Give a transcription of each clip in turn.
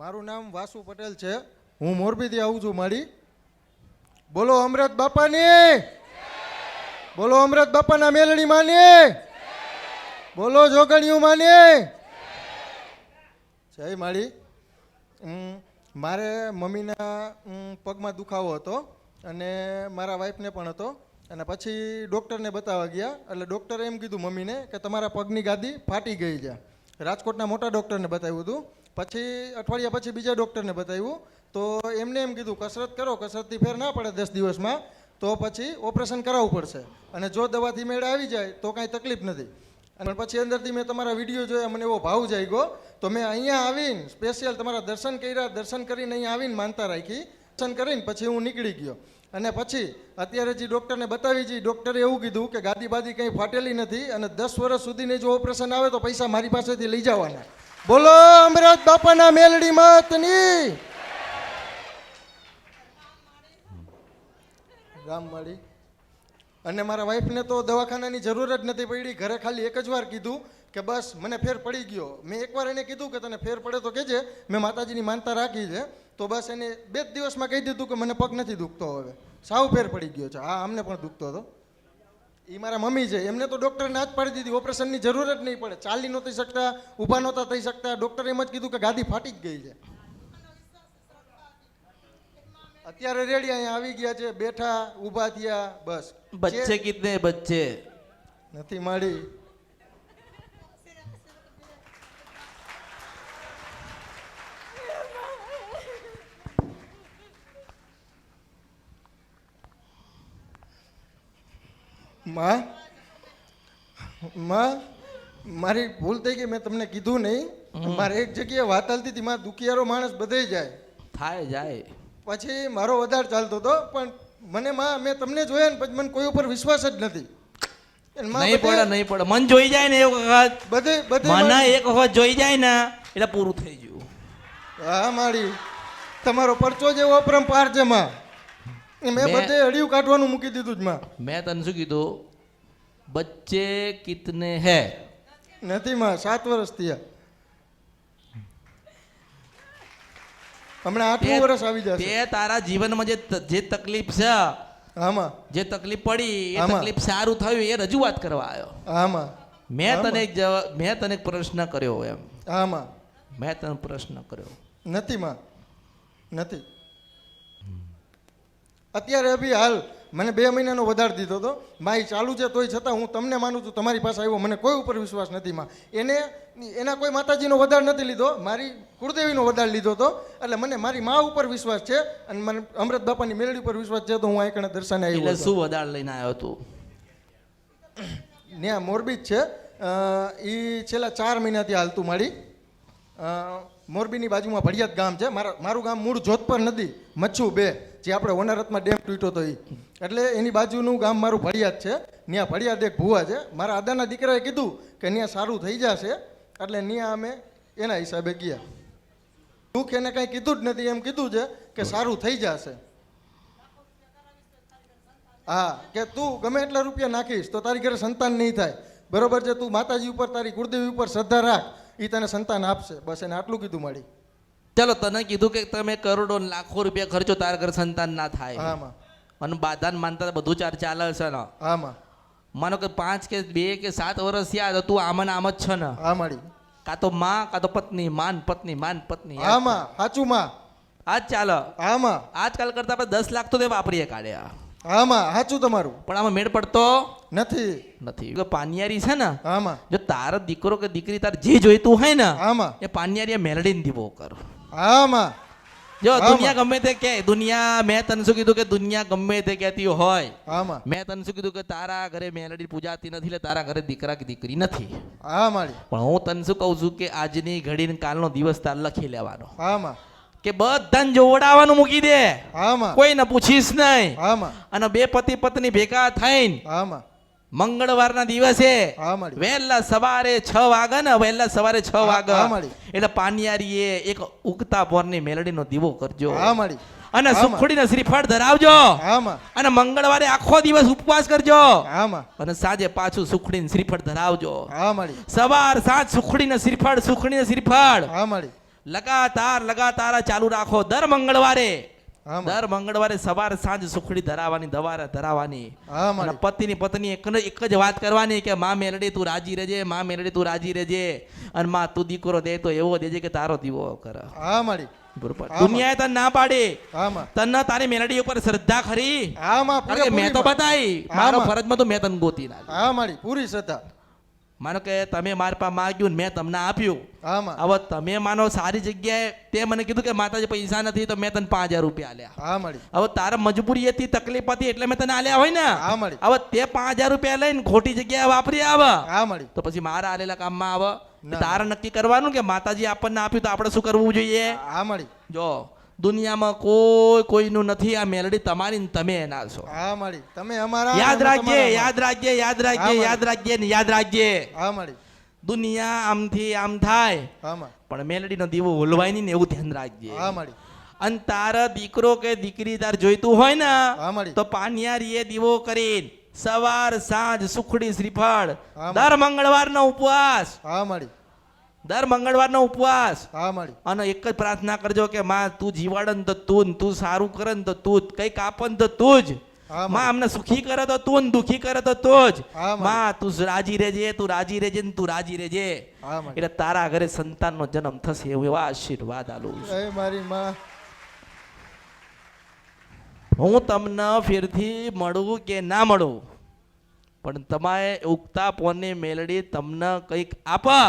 મારું નામ વાસુ પટેલ છે. હું મોરબીથી આવું છું મારી. બોલો અમરત બાપાની. બોલો અમરત બાપાના મેલણી માની. બોલો જોગણિયું માની. જય માળી. મારે મમ્મીના પગમાં દુખાવો હતો અને મારા વાઈફને પણ હતો. અને પછી ડૉક્ટરને બતાવવા ગયા. એટલે ડૉક્ટરે એમ કીધું મમ્મીને કે તમારા પગની ગાદી ફાટી ગઈ છે. રાજકોટના મોટા ડૉક્ટરને બતાવ્યું હતું. પછી અઠવાડિયા પછી બીજા ડૉક્ટરને બતાવ્યું. તો એમને એમ કીધું, કસરત કરો, કસરતથી ફેર ના પડે દસ દિવસમાં, તો પછી ઓપરેશન કરાવવું પડશે. અને જો દવાથી મેળ આવી જાય, તો કાંઈ તકલીફ નથી. અને પછી અંદરથી મેં તમારા વીડિયો જોયા, મને એવો ભાવ જાગ્યો. તો મેં અહીંયા આવીને સ્પેશિયલ તમારા દર્શન કર્યા, દર્શન કરીને અહીંયા આવીને માનતા રાખી. દર્શન કરીને પછી હું નીકળી ગયો. અને પછી અત્યારે જે ડૉક્ટરને બતાવી છે, ડૉક્ટરે એવું કીધું કે ગાદી બાદી કંઈ ફાટેલી નથી અને દસ વર્ષ સુધીની જો ઓપરેશન આવે તો પૈસા મારી પાસેથી લઈ જવાના. બોલો અમરાજ બાપાના મેલડી માતની. ગામવાળી અને મારા વાઈફને તો દવાખાનાની જરૂર જ નથી પડી. ઘરે ખાલી એક જ વાર કીધું કે બસ, મને ફેર પડી ગયો. મેં એકવાર એને કીધું કે તને ફેર પડે તો કહેજે. મેં માતાજીની માનતા રાખી છે. તો બસ એને બે જ દિવસમાં કહી દીધું કે મને પગ નથી દુખતો હવે. સાવ ફેર પડી ગયો છે. હા અમને પણ દુખતો હતો. એ મારા મમ્મી છે. એમને તો ડૉક્ટરને જ પાડી દીધી. ઓપરેશનની જરૂર જ નહીં પડે. ચાલી નહોતી શકતા ઊભા નહોતા થઈ શકતા. ડૉક્ટર એમ જ કીધું કે ગાદી ફાટી જ ગઈ છે. અત્યારે રેડી અહીંયા આવી ગયા છે. બેઠા ઊભા થયા બસ. બચ્ચે કિતને બચ્ચે. નથી મળી માં માં મારી ભૂલ થઈ ગઈ મેં તમને કીધું નહીં મારે એક જગ્યાએ વાત ચાલતી હતી મારા દુખિયારો માણસ બધે જાય. થાય જાય. પછી મારો વધાર ચાલતો હતો પણ મને માં મેં તમને જોયા ને પછી મને કોઈ ઉપર વિશ્વાસ જ નથી. નહીં પડે નહીં પડે. મન જોઈ જાય ને એક વખત. બધે બધે મને એક વખત જોઈ જાય ને એટલે પૂરું થઈ ગયું. હા મારી. તમારો પરચો જેવો અપરંપાર છે માં. મેં બધે અડિયું કાઢવાનું મૂકી દીધું જ માં. મેં તને શું કીધું? બચ્ચે કિતને હે? નથી માં સાત વર્ષ થયા. હમણાં આઠ વર્ષ આવી જશે. તે તારા જીવનમાં જે જે તકલીફ છે આમાં જે તકલીફ પડી એ તકલીફ સારું થયું એ રજૂઆત કરવા આવ્યો. આમાં મેં તને એક મેં તને એક પ્રશ્ન કર્યો એમ. આમાં મેં તને પ્રશ્ન કર્યો. નથી માં. નથી. અત્યારે અભી હાલ મને બે મહિનાનો વધાર દીધો હતો માય ચાલુ છે તોય છતાં હું તમને માનું છું તમારી પાસે આવ્યો મને કોઈ ઉપર વિશ્વાસ નથી માં. એને એના કોઈ માતાજીનો વધાર નથી લીધો મારી કુળદેવીનો વધાર લીધો હતો એટલે મને મારી મા ઉપર વિશ્વાસ છે અને મને અમૃત બાપાની મેલડી ઉપર વિશ્વાસ છે તો હું આ કણે દર્શને આવ્યો એટલે શું વધાર લઈને આવ્યો હતો ત્યાં મોરબી જ છે. એ છેલ્લા ચાર મહિનાથી હાલતું મારી. મોરબીની બાજુમાં ભડિયાદ ગામ છે. મારા મારું ગામ મૂળ જોધપર નદી મચ્છુ બે. જે આપણે વનારતમાં ડેમ તૂટ્યો હતો એ એટલે એની બાજુનું ગામ મારું ભળિયાદ છે. ત્યાં ભળિયાદ એક ભુવા છે. મારા આદાના દીકરાએ કીધું કે ત્યાં સારું થઈ જશે. એટલે ત્યાં અમે એના હિસાબે ગયા. દુઃખ એને કાંઈ કીધું જ નથી. એમ કીધું છે કે સારું થઈ જશે. હા, કે તું ગમે એટલા રૂપિયા નાખીશ તો તારી ઘરે સંતાન નહીં થાય. બરોબર છે? તું માતાજી ઉપર, તારી કુળદેવી ઉપર શ્રદ્ધા રાખ. એ તને સંતાન આપશે. બસ એને આટલું કીધું મારી. ચલો તને કીધું કે તમે કરોડો લાખો રૂપિયા ખર્ચો તારા ઘર સંતાન ના થાય. અને બાધાન માનતા બધું ચાર ચાલે છે ને. આમાં. માનો કે પાંચ કે બે કે સાત વર્ષ થયા તો તું આમાં આમ જ છે ને. હા કા કાં તો માં કાં તો પત્ની માન પત્ની માન પત્ની આમાં. સાચું માં. આજ ચાલે. આમાં. આજકાલ કરતા આપણે દસ લાખ તો તે વાપરીએ કાઢ્યા આમાં. સાચું તમારું. પણ આમાં મેળ પડતો નથી. નથી. પાનિયારી છે ને. આમાં. જો તારો દીકરો કે દીકરી તાર જે જોઈતું હોય ને આમાં. એ પાનિયારી મેળડીને દીવો કર. હામાં જો દુનિયા ગમે તે કે દુનિયા મેં તને શું કીધું કે દુનિયા ગમે તે કહેતી હોય. મેં તને શું કીધું કે તારા ઘરે મેલડી પૂજાતી નથી એટલે તારા ઘરે દીકરા કે દીકરી નથી. હા મારી પણ હું તને શું કહું છું કે આજની ઘડી ને કાલનો દિવસ તાર લખી લેવાનો. હા કે બધાને જોવડાવવાનું મૂકી દે. હામાં કોઈને પૂછીશ નહીં. આમાં. અને બે પતિ પત્ની ભેગા થઈને હામાં મંગળવારના દિવસે વહેલા સવારે છ વાગે ને વહેલા સવારે છ વાગે. એટલે પાનિયારીએ એક ઉગતા પોરની મેલડીનો દીવો કરજો. અને સુખડીને શ્રીફળ ધરાવજો. અને મંગળવારે આખો દિવસ ઉપવાસ કરજો. અને સાંજે પાછું સુખડીને શ્રીફળ ધરાવજો. સવાર સાંજ સુખડીને શ્રીફળ સુખડીને શ્રીફળ. લગાતાર લગાતાર ચાલુ રાખો. દર મંગળવારે દર મંગળવારે સવારે સાંજ સુખડી ધરાવાની દવા ધરાવાની. અને પતિની પત્ની એક એક જ વાત કરવાની કે માં મેલડી તું રાજી રહેજે માં મેલડી તું રાજી રહેજે. અને માં તું દીકરો દે તો એવો દેજે કે તારો દીવો કરે. હા મારી બરોબર દુનિયાએ તને ના પાડી. તને તારી મેલડી ઉપર શ્રદ્ધા ખરી. હા માં મેં તો બતાવી. મારો માં. ફરજમાં તો મેં તને ગોતી ના હા મારી પૂરી શ્રદ્ધા. માનો કે તમે મારા પાસે માગ્યું મેં તમને આપ્યું. હવે તમે માનો સારી જગ્યાએ તે મને કીધું કે માતાજી પૈસા નથી તો મેં તને પાંચ હજાર રૂપિયા આલ્યા. હવે તારા મજબૂરી હતી તકલીફ હતી એટલે મેં તને આલ્યા હોય ને? હવે તે પાંચ હજાર રૂપિયા લઈને ખોટી જગ્યાએ વાપરી આવે. તો પછી મારા આલેલા કામમાં આવે. તારા નક્કી કરવાનું કે માતાજી આપણને આપ્યું તો આપણે શું કરવું જોઈએ? જો દુનિયામાં કોઈ કોઈનું નથી આ મેલડી તમારી ને તમે એના છો. હા મારી તમે અમારા યાદ રાખજે યાદ રાખજે યાદ રાખજે યાદ રાખજે ને યાદ રાખજે. હા મારી દુનિયા આમથી આમ થાય. પણ મેલડીનો દીવો ઓલવાય નહીં ને એવું ધ્યાન રાખજે. હા મારી અને તારા દીકરો કે દીકરી તાર જોઈતું હોય ને તો પાનિયારી પાનિયારીએ દીવો કરીને સવાર સાંજ સુખડી શ્રીફળ દર મંગળવારનો ઉપવાસ હા માડી દર મંગળવારનો ઉપવાસ. હા અને એક જ પ્રાર્થના કરજો કે માં તું જીવાડે ને તો તું તું સારું કરે ને તો તું જ. કંઈક આપે ને તો તું જ માં અમને સુખી કરે તો તું ને દુખી કરે તો તું જ. માં તું રાજી રહેજે તું રાજી રહેજે ને તું રાજી રહેજે. એટલે તારા ઘરે સંતાનનો જન્મ થશે એવું એવા આશીર્વાદ આલું મારી માં. હું તમને ફેરથી મળું કે ના મળું? પણ તમારે ઉગતા પોની મેલડી તમને કંઈક આપા.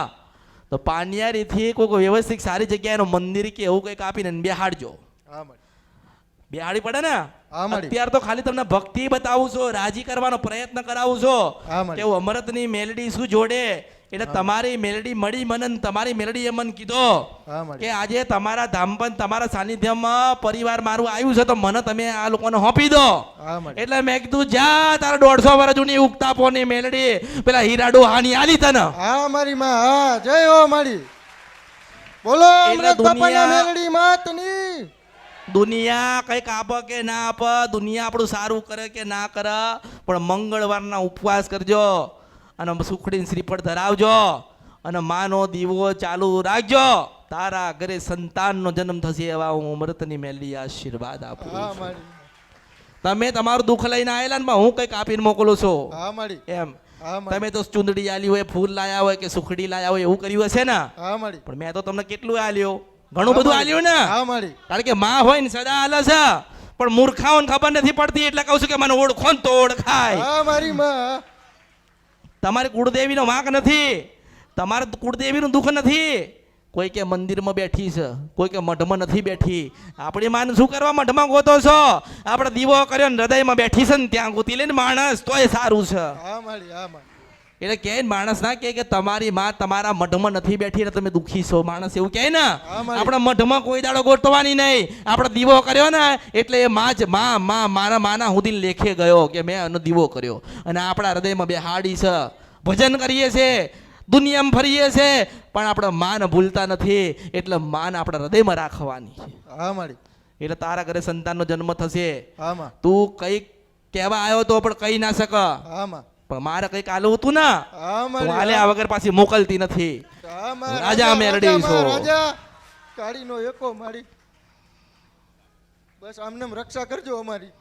તો પાનિયારીથી કોઈક વ્યવસ્થિત સારી જગ્યાએ મંદિર કે એવું કંઈક આપીને બેહાડજો. બેહાડી પડે ને. અત્યારે તો ખાલી તમને ભક્તિ બતાવું છો રાજી કરવાનો પ્રયત્ન કરાવું છું. કે અમૃતની મેલડી શું જોડે? એટલે તમારી મેલડી મળી મને ને તમારી મેલડી એ મને કીધો કે આજે તમારા ધામપન તમારા સાનિધ્યમાં પરિવાર મારું આવ્યું છે તો મને તમે આ લોકોને હોપી દો. એટલે મેં કીધું જા તારા દોઢસો વર્ષ જૂની ઉગતા પોની મેલડી પેલા હીરાડો હાની આલી તને. હા મારી માં હા જય હો મારી. બોલો અમૃત બાપાના દુનિયા- મેલડી માતની. દુનિયા કંઈક આપે કે ના આપે દુનિયા આપણું સારું કરે કે ના કરે પણ મંગળવારના ઉપવાસ કરજો. અને સુખડીને શ્રીફળ ધરાવજો. અને માનો દીવો ચાલુ રાખજો. તારા ઘરે સંતાનનો જન્મ થશે એવા હું અમૃતની મેલી આશીર્વાદ આપું છું. તમે તમારું દુઃખ લઈને આવેલા ને હું કંઈક આપીને મોકલું છું. એમ. તમે તો ચૂંદડી આલી હોય ફૂલ લાયા હોય કે સુખડી લાયા હોય એવું કર્યું હશે ને? પણ મેં તો તમને કેટલું આલ્યો? ઘણું બધું આલ્યું ને? કારણ કે માં હોય ને સદા આલે છે. પણ મૂર્ખાઓને ખબર નથી પડતી એટલે કહું છું કે મને ઓળખો ને તો ઓળખાય. મારી માં. તમારી કુળદેવીનો વાંક નથી. તમારે કુળદેવીનું દુઃખ નથી. કોઈ કે મંદિરમાં બેઠી છે, કોઈ કે મઢમાં નથી બેઠી. આપણી માન શું કરવા મઢમાં ગોતો છો? આપણે દીવો કર્યો ને હૃદયમાં બેઠી છે ને ત્યાં ગોતી લે ને માણસ, તોય સારું છે. એટલે કે માણસ ના કે તમારી માં તમારા મઢમાં નથી બેઠી તમે દુખી છો. માણસ એવું કહે ને. આપણા મઢમાં કોઈ દાડો ગોઠવાની નહીં. આપણે દીવો કર્યો ને એટલે એ માં જ માં માં મારા માના સુધી લેખે ગયો કે મેં એનો દીવો કર્યો. અને આપણા હૃદયમાં બે હાડી છે. ભજન કરીએ છે દુનિયામાં ફરીએ છે પણ આપણે માન ભૂલતા નથી. એટલે માન આપણા હૃદયમાં રાખવાની છે. હા મારી. એટલે તારા ઘરે સંતાનનો જન્મ થશે. તું કંઈક કહેવા આવ્યો તો પણ કહી ના શક. હા માં. પણ મારે કંઈક આલું હતું ને. હા આલ્યા વગર પાછી મોકલતી નથી. રાજા મેરડી છો. કાળીનો એકો મારી. બસ આમને રક્ષા કરજો અમારી.